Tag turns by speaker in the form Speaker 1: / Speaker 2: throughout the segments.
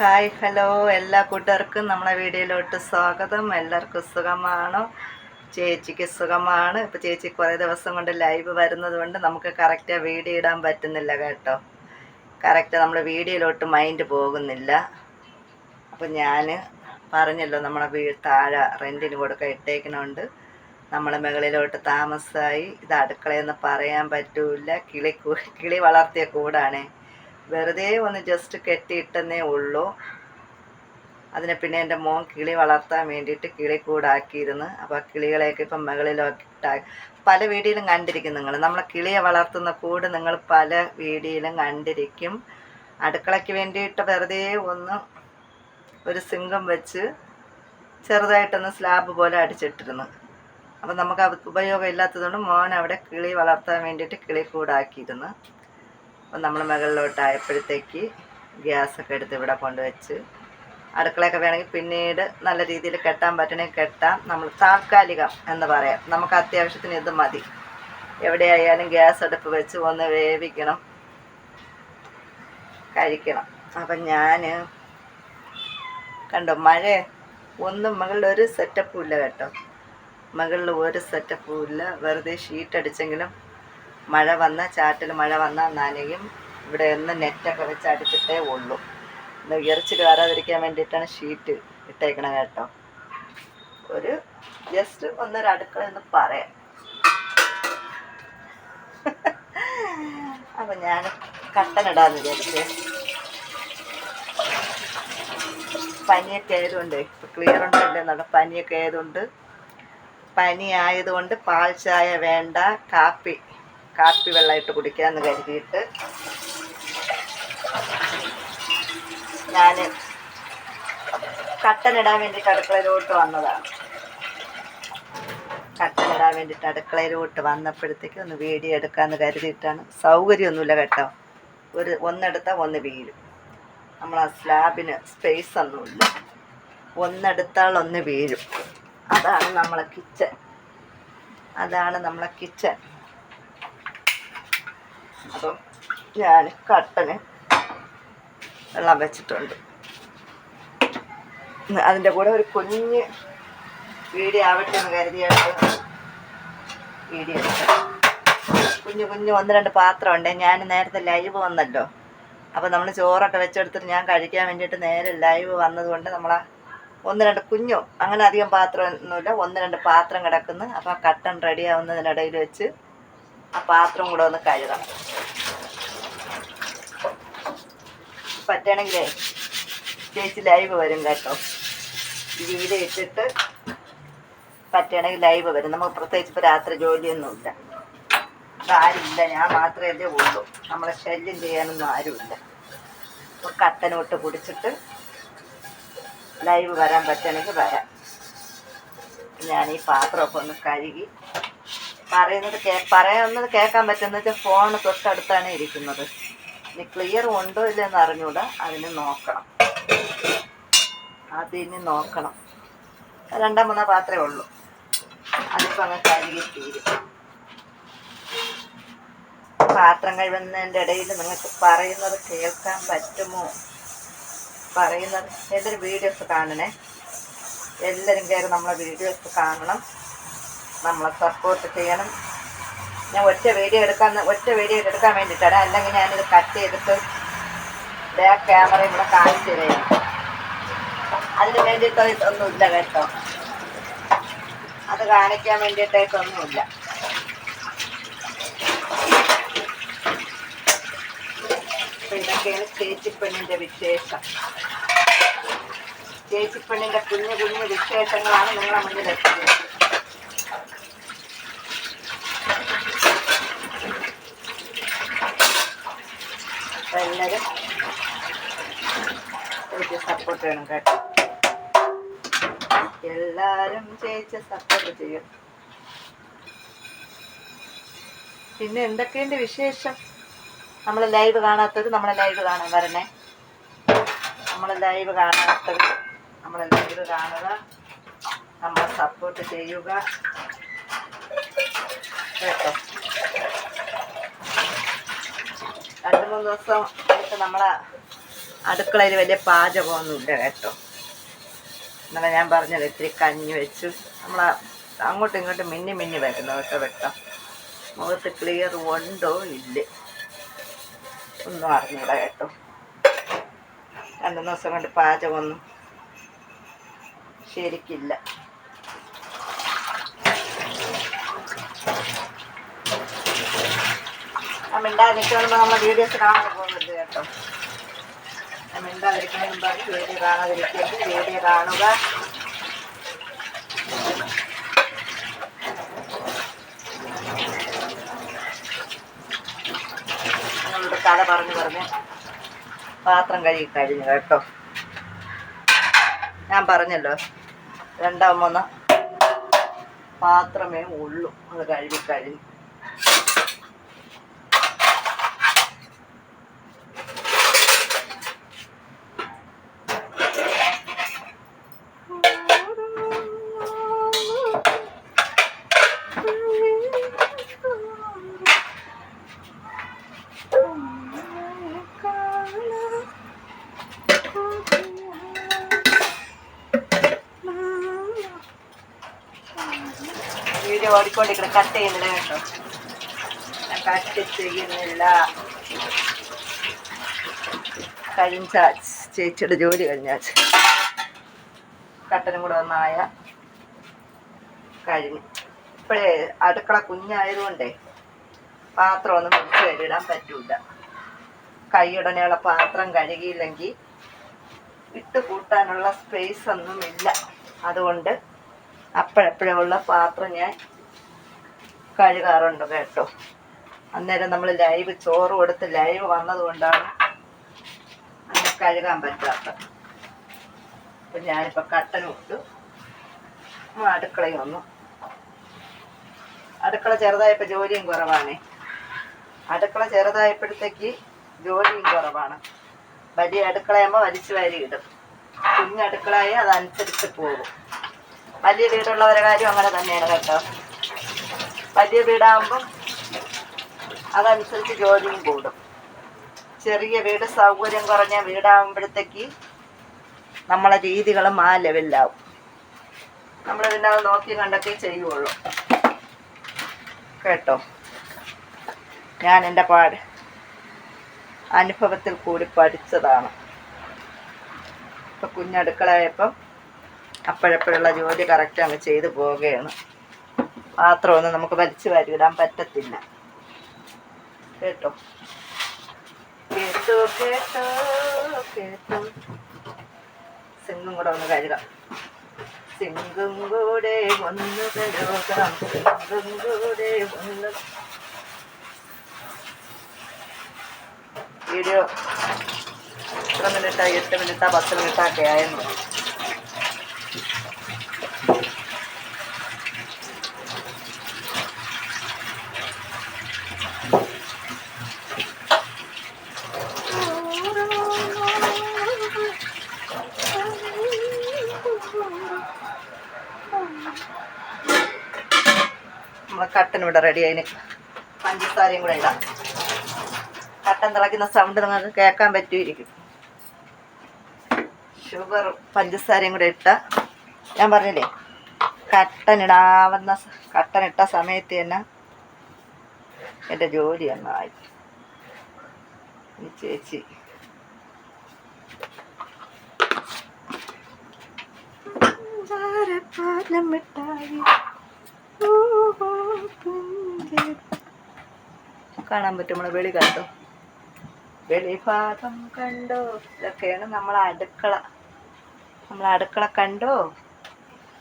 Speaker 1: Hi hello എല്ലാ കൂട്ടുകാർക്കും നമ്മളെ വീഡിയോയിലോട്ട് സ്വാഗതം. എല്ലാവർക്കും സുഖമാണോ? ചേച്ചിക്ക് സുഖമാണ്. ഇപ്പോൾ ചേച്ചി കുറേ ദിവസം കൊണ്ട് ലൈവ് വരുന്നത് കൊണ്ട് നമുക്ക് കറക്റ്റ് വീഡിയോ ഇടാൻ പറ്റുന്നില്ല കേട്ടോ. കറക്റ്റ് നമ്മുടെ വീഡിയോയിലോട്ട് മൈൻഡ് പോകുന്നില്ല. അപ്പോൾ ഞാൻ പറഞ്ഞല്ലോ നമ്മളെ വീ താഴെ റെന്റിന് കൊടുക്കാൻ ഇട്ടേക്കണോണ്ട്. നമ്മൾ മുകളിലോട്ട് താമസമായി ഇത് അടുക്കളയെന്ന് പറയാൻ പറ്റൂല കിളി കിളി വളർത്തിയ കൂടാണേ. വെറുതെ ഒന്ന് ജസ്റ്റ് കെട്ടിയിട്ടെന്നേ ഉള്ളൂ. അതിനെ പിന്നെ എന്റെ മോൻ കിളി വളർത്താൻ വേണ്ടിയിട്ട് കിളി കൂടാക്കിയിരുന്നു. അപ്പോൾ കിളികളെയൊക്കെ ഇപ്പം മുകളിലോട്ട് പല വീഡിയോയിലും കണ്ടിരിക്കും നിങ്ങൾ. നമ്മളെ കിളിയെ വളർത്തുന്ന കൂട് നിങ്ങൾ പല വീഡിയോയിലും കണ്ടിരിക്കും. അടുക്കളയ്ക്ക് വേണ്ടിയിട്ട് വെറുതെ ഒന്ന് ഒരു സിംഗം വെച്ച് ചെറുതായിട്ടൊന്ന് സ്ലാബ് പോലെ അടിച്ചിട്ടിരുന്നു. അപ്പം നമുക്ക് അത് ഉപയോഗം ഇല്ലാത്തതുകൊണ്ട് മോൻ അവിടെ കിളി വളർത്താൻ വേണ്ടിയിട്ട് കിളി കൂടാക്കിയിരുന്നു. അപ്പം നമ്മൾ മുകളിലോട്ടായപ്പോഴത്തേക്ക് ഗ്യാസൊക്കെ എടുത്ത് ഇവിടെ കൊണ്ടുവച്ച് അടുക്കളയൊക്കെ വേണമെങ്കിൽ പിന്നീട് നല്ല രീതിയിൽ കെട്ടാൻ പറ്റണമെങ്കിൽ കെട്ടാം. നമ്മൾ താൽക്കാലികം എന്ന് പറയാം. നമുക്ക് അത്യാവശ്യത്തിന് ഇത് മതി. എവിടെയായാലും ഗ്യാസ് അടുപ്പ് വെച്ച് ഒന്ന് വേവിക്കണം. കഴിക്കണം. അപ്പം ഞാൻ കണ്ടോ മഴ ഒന്നും മകളിൽ ഒരു സെറ്റപ്പും ഇല്ല കേട്ടോ. മകളിൽ ഒരു സെറ്റപ്പും ഇല്ല. വെറുതെ ഷീറ്റ് അടിച്ചെങ്കിലും മഴ വന്ന ചാറ്റിൽ മഴ വന്നാൽ നനയും. ഇവിടെ ഒന്ന് നെറ്റൊക്കെ വെച്ച് അടിച്ചിട്ടേ ഉള്ളൂ. ഒന്ന് ഉയർച്ചിൽ കയറാതിരിക്കാൻ വേണ്ടിയിട്ടാണ് ഷീറ്റ് ഇട്ടേക്കണത് കേട്ടോ. ഒരു ജസ്റ്റ് ഒന്നൊരു അടുക്കള എന്ന് പറയാം. അപ്പം ഞാൻ കട്ടനിടാന്ന് വിചാരിച്ചേ. പനിയൊക്കെ ആയതുകൊണ്ട് ഇപ്പം ക്ലിയർ ഉണ്ടല്ലേ എന്നുള്ള പനിയൊക്കെ ആയതുകൊണ്ട് പനി ആയതുകൊണ്ട് പാൽ ചായ വേണ്ട കാപ്പി കാപ്പി വെള്ളമായിട്ട് കുടിക്കാമെന്ന് കരുതിയിട്ട് ഞാൻ കട്ടനിടാൻ വേണ്ടിയിട്ട് അടുക്കളയിലോട്ട് വന്നതാണ്. കട്ടനിടാൻ വേണ്ടിയിട്ട് അടുക്കളയിലോട്ട് വന്നപ്പോഴത്തേക്ക് ഒന്ന് വീഡിയോ എടുക്കാമെന്ന് കരുതിയിട്ടാണ്. സൗകര്യമൊന്നുമില്ല കേട്ടോ. ഒരു ഒന്നെടുത്താൽ ഒന്ന് വീഴും. നമ്മൾ ആ സ്ലാബിന് സ്പേസ് ഒന്നുമില്ല ഒന്നെടുത്താൽ ഒന്ന് വീഴും. അതാണ് നമ്മളെ കിച്ചൺ അതാണ് നമ്മളെ കിച്ചൺ അപ്പം ഞാൻ കട്ടന് വെള്ളം വെച്ചിട്ടുണ്ട്. അതിന്റെ കൂടെ ഒരു കുഞ്ഞ് വീഡിയോ ആവട്ടെ എന്ന് കരുതിയാണ് വീഡിയോ കുഞ്ഞു കുഞ്ഞു ഒന്ന് രണ്ട് പാത്രമുണ്ട്. ഞാൻ നേരത്തെ ലൈവ് വന്നല്ലോ. അപ്പോൾ നമ്മൾ ചോറൊക്കെ വെച്ചെടുത്തിട്ട് ഞാൻ കഴിക്കാൻ വേണ്ടിയിട്ട് നേരെ ലൈവ് വന്നതുകൊണ്ട് നമ്മളാ ഒന്ന് രണ്ട് കുഞ്ഞു അങ്ങനെ അധികം പാത്രം ഒന്നുമില്ല ഒന്ന് രണ്ട് പാത്രം കിടക്കുന്നു. അപ്പോൾ കട്ടൻ റെഡി ആവുന്നതിനിടയിൽ വെച്ച് ആ പാത്രം കൂടെ ഒന്ന് കഴുകണം. പറ്റണെങ്കിൽ ചേച്ചി ലൈവ് വരും കേട്ടോ. വീട് ഇട്ടിട്ട് പറ്റണെങ്കിൽ ലൈവ് വരും. നമുക്ക് പ്രത്യേകിച്ച് ഇപ്പോൾ രാത്രി ജോലിയൊന്നുമില്ല ഇപ്പം ആരുമില്ല. ഞാൻ മാത്രമേ ഉള്ളൂ. നമ്മളെ ശല്യം ചെയ്യാനൊന്നും ആരുമില്ല. അപ്പോൾ കത്തനോട്ട് കുടിച്ചിട്ട് ലൈവ് വരാൻ പറ്റണെങ്കിൽ വരാം. ഞാൻ ഈ പാത്രമൊക്കെ ഒന്ന് കഴുകി പറയുന്നത് കേ പറയുന്നത് കേൾക്കാൻ പറ്റുന്ന ഫോൺ തൊട്ടടുത്താണ് ഇരിക്കുന്നത്. ഇനി ക്ലിയർ ഉണ്ടോ ഇല്ലെന്ന് അറിഞ്ഞൂടാ. അതിന് നോക്കണം. അതിന് നോക്കണം. രണ്ടാം മൂന്നാം പാത്രമേ ഉള്ളൂ. അതിപ്പോൾ അങ്ങ് കഴുകി തീരും. പാത്രം കഴിവുന്നതിന്റെ ഇടയിൽ നിങ്ങൾക്ക് പറയുന്നത് കേൾക്കാൻ പറ്റുമോ? പറയുന്നത്. എല്ലാവരും വീഡിയോസ് കാണണേ? എല്ലാവരും കയറി നമ്മളെ വീഡിയോസ് കാണണം. നമ്മളെ സപ്പോർട്ട് ചെയ്യണം. ഞാൻ ഒറ്റ വീഡിയോ എടുക്കാൻ ഒറ്റ വീഡിയോ എടുക്കാൻ വേണ്ടിയിട്ടാണ് അല്ലെങ്കിൽ ഞാനിത് കട്ട് ചെയ്തിട്ട് ബാക്ക് ക്യാമറ ഇവിടെ കാണിച്ചു തരാം. അതിന് വേണ്ടിയിട്ട് ഒന്നുമില്ല കേട്ടോ. അത് കാണിക്കാൻ വേണ്ടിയിട്ടായിട്ടൊന്നുമില്ല ഇതൊക്കെയാണ് ചേച്ചിപ്പെണ്ണിന്റെ വിശേഷം. ചേച്ചിപ്പെണ്ണിന്റെ കുഞ്ഞു കുഞ്ഞു വിശേഷങ്ങളാണ് നിങ്ങളെ മുന്നിൽ അപ്പൊ എല്ലാവരും ചേച്ചി സപ്പോർട്ട് ചെയ്യണം കേട്ടോ. എല്ലാവരും ചേച്ചി സപ്പോർട്ട് ചെയ്യും. പിന്നെ എന്തൊക്കെയുണ്ട് വിശേഷം? നമ്മൾ ലൈവ് കാണാത്തത് നമ്മളെ ലൈവ് കാണാൻ വരണേ. നമ്മൾ ലൈവ് കാണാത്തത് നമ്മളെ ലൈവ് കാണുക. നമ്മൾ സപ്പോർട്ട് ചെയ്യുക. കേട്ടോ രണ്ട് മൂന്ന് ദിവസം ആയിട്ട് നമ്മളെ അടുക്കളയിൽ വലിയ പാചകമൊന്നുമില്ല കേട്ടോ. ഇന്നലെ ഞാൻ പറഞ്ഞത് ഇത്തിരി കഞ്ഞി വെച്ചു. നമ്മളെ അങ്ങോട്ടും ഇങ്ങോട്ടും മിന്നി മിന്നി വരുന്നു കേട്ടോ വെട്ടം. മുഖത്ത് ക്ലിയർ ഉണ്ടോ? ഇല്ല. ഒന്നും അറിഞ്ഞൂട കേട്ടോ. രണ്ടു ദിവസം കൊണ്ട് പാചകമൊന്നും ശരിക്കില്ല. മിണ്ടാതിരിക്കുമ്പോൾ പോകുന്നത് പറഞ്ഞു പറഞ്ഞ് പാത്രം കഴുകി കഴിഞ്ഞു കേട്ടോ. ഞാൻ പറഞ്ഞല്ലോ രണ്ടോ മൂന്നോ പാത്രമേ ഉള്ളൂ. അത് കഴുകി കഴിഞ്ഞു വീഡിയോ ഓടിക്കൊണ്ടിരിക്കണം കട്ട് ചെയ്യുന്നില്ല കേട്ടോ കട്ട് ചെയ്യുന്നില്ല. കഴിഞ്ഞ ചേച്ചിയുടെ ജോലി കഴിഞ്ഞാൽ കട്ടനും കൂടെ ഒന്നായ കഴിഞ്ഞു. ഇപ്പോഴേ അടുക്കള കുഞ്ഞായതുകൊണ്ടേ പാത്രമൊന്നും പിടിച്ച് കഴുകിടാൻ പറ്റൂല. കൈയുടനെയുള്ള പാത്രം കഴുകിയില്ലെങ്കിൽ ഇട്ട് കൂട്ടാനുള്ള സ്പേസ് ഒന്നുമില്ല. അതുകൊണ്ട് അപ്പോഴെപ്പോഴുള്ള പാത്രം ഞാൻ കഴുകാറുണ്ട് കേട്ടോ. അന്നേരം നമ്മൾ ലൈവ് ചോറ് കൊടുത്ത് ലൈവ് വന്നതുകൊണ്ടാണ് അങ്ങനെ കഴുകാൻ പറ്റാത്തത്. അപ്പം ഞാനിപ്പോൾ കട്ടനും ഇട്ടു. അടുക്കളയും ഒന്നു അടുക്കള ചെറുതായപ്പോൾ ജോലിയും കുറവാണേ. അടുക്കള ചെറുതായപ്പോഴത്തേക്ക് ജോലിയും കുറവാണ്. വലിയ അടുക്കളയാകുമ്പോൾ വലിച്ചു വാരി ഇടും. കുഞ്ഞടുക്കളയായി അതനുസരിച്ച് പോകും. വലിയ വീടുള്ളവരുടെ കാര്യം അങ്ങനെ തന്നെയാണ് കേട്ടോ. വലിയ വീടാകുമ്പം അതനുസരിച്ച് ജോലിയും കൂടും. ചെറിയ വീട് സൗകര്യം കുറഞ്ഞ വീടാകുമ്പോഴത്തേക്ക് നമ്മളെ രീതികളും ആ ലെവലിലാവും. നമ്മൾ പിന്നെ അത് നോക്കി കണ്ടൊക്കെ ചെയ്യുള്ളൂ. കേട്ടോ? ഞാൻ എന്റെ പാട് അനുഭവത്തിൽ കൂടി പഠിച്ചതാണ്. ഇപ്പം കുഞ്ഞടുക്കളായപ്പം അപ്പോഴപ്പോഴുള്ള ജോലി കറക്റ്റ് അങ്ങ് ചെയ്തു പോവുകയാണ്. പാത്രമൊന്നും നമുക്ക് വലിച്ചു വാരിയിടാൻ പറ്റത്തില്ല. കേട്ടോ? കേട്ടോ കേട്ടോ കേട്ടോ. സിംഗും കൂടെ ഒന്ന് കഴുകാം. സിംഗും കൂടെ ഒന്ന് കഴുകാം. സിംഗും കൂടെ ഒന്ന്. വീഡിയോ എത്ര മിനിറ്റാ എട്ട് മിനിറ്റാ പത്ത് മിനിറ്റാ ഒക്കെ ആയിരുന്നു നമ്മളെ കട്ടൻ ഇവിടെ റെഡി അതിന് പഞ്ചസാരയും കൂടെ ഇടാം. കട്ടൻ തിളയ്ക്കുന്ന സൗണ്ട് നിങ്ങൾക്ക് കേൾക്കാൻ പറ്റുമായിരിക്കും ഷുഗർ പഞ്ചസാരയും കൂടെ ഇട്ട ഞാൻ പറഞ്ഞില്ലേ? കട്ടൻ ഇടാവുന്ന കട്ടൻ ഇട്ട സമയത്ത് തന്നെ എന്റെ ജോലി എന്നായി ചേച്ചി മിഠായി. കാണാൻ പറ്റും നമ്മൾ വെളി കണ്ടോ? വെളിഭാഗം കണ്ടോ? ഇതൊക്കെയാണ് നമ്മൾ അടുക്കള. നമ്മൾ അടുക്കള കണ്ടോ?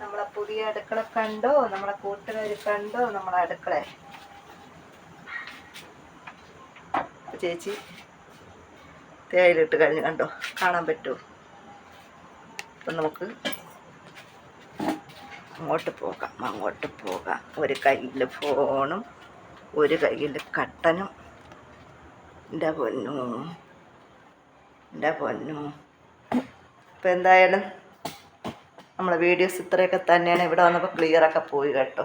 Speaker 1: നമ്മളെ പുതിയ അടുക്കള കണ്ടോ? നമ്മളെ കൂട്ടുകാർ കണ്ടോ? നമ്മളെ അടുക്കള. ചേച്ചി തേയിലിട്ട് കഴിഞ്ഞ് കണ്ടോ? കാണാൻ പറ്റുമോ? അപ്പം നമുക്ക് അങ്ങോട്ട് പോകാം അങ്ങോട്ട് പോകാം. ഒരു കയ്യിൽ ഫോണും ഒരു കയ്യിൽ കട്ടനും. എന്റെ പൊന്നു? എന്റെ പൊന്നു? ഇപ്പം എന്തായാലും നമ്മളെ വീഡിയോസ് ഇത്രയൊക്കെ തന്നെയാണ് ഇവിടെ വന്നപ്പോൾ ക്ലിയറൊക്കെ പോയി കേട്ടോ.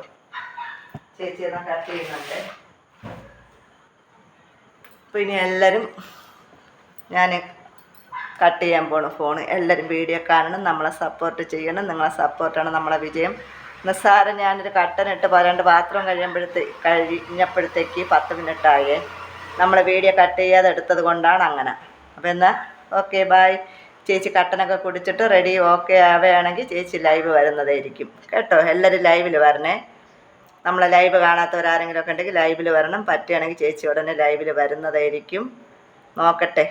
Speaker 1: ചേച്ചി എന്നാൽ കട്ട് ചെയ്യുന്നുണ്ട്. അപ്പോൾ ഇനി എല്ലാവരും ഞാൻ കട്ട് ചെയ്യാൻ പോണു ഫോൺ എല്ലാവരും വീഡിയോ കാണണം നമ്മളെ സപ്പോർട്ട് ചെയ്യണം നിങ്ങളെ സപ്പോർട്ടാണ് നമ്മളെ വിജയം. നിസ്സാരം ഞാനൊരു കട്ടനിട്ട് പരണ്ട് പാത്രം കഴിയുമ്പോഴത്തേ കഴിഞ്ഞപ്പോഴത്തേക്ക് പത്ത് മിനിറ്റായേ നമ്മളെ വീഡിയോ കട്ട് ചെയ്യാതെ എടുത്തത് കൊണ്ടാണ് അങ്ങനെ. അപ്പോൾ എന്നാൽ ഓക്കെ ബായ് ചേച്ചി കട്ടനൊക്കെ കുടിച്ചിട്ട് റെഡി ഓക്കെ ആവുകയാണെങ്കിൽ ചേച്ചി ലൈവ് വരുന്നതായിരിക്കും. കേട്ടോ? എല്ലാവരും ലൈവിൽ വരണേ. നമ്മളെ ലൈവ് കാണാത്തവരാരെങ്കിലും ഒക്കെ ഉണ്ടെങ്കിൽ ലൈവിൽ വരണം. പറ്റുകയാണെങ്കിൽ ചേച്ചി ഉടനെ ലൈവിൽ വരുന്നതായിരിക്കും. നോക്കട്ടെ.